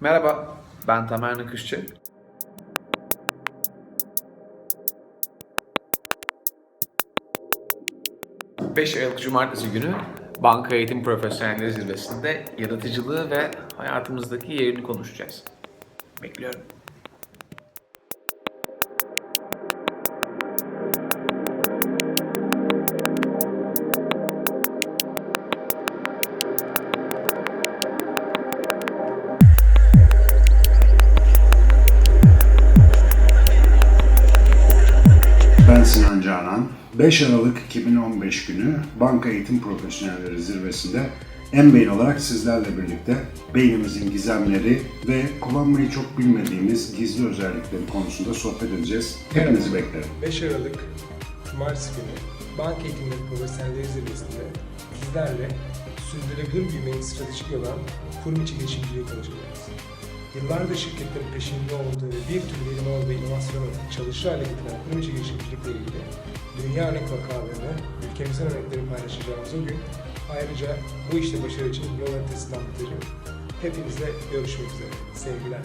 Merhaba, ben Tamer Nakışçı. ...5 Aralık Cumartesi günü Banka Eğitim Profesyonelleri Zirvesi'nde yaratıcılığı ve hayatımızdaki yerini konuşacağız. Bekliyorum. Canan. 5 Aralık 2015 günü Banka Eğitim Profesyonelleri Zirvesi'nde en olarak sizlerle birlikte beynimizin gizemleri ve kullanmayı çok bilmediğimiz gizli özellikleri konusunda sohbet edeceğiz. Hepinizi beklerim. 5 Aralık Cumartesi günü Banka Eğitimleri Profesyonelleri Zirvesi'nde sizlerle sürdürülebilir büyümenin stratejik olan kurum içi girişimciliği konuşacağız. Yıllardır şirketlerin peşinde olduğu ve bir türlü verim aldığı inovasyonu çalışır hale getiren kurum içi girişimcilikle ilgili dünya örnek vakalarını, ülkemizin örneklerini paylaşacağımız o gün ayrıca bu işte başarı için yol haritası anlatacağım. Hepinizle görüşmek üzere. Sevgiler.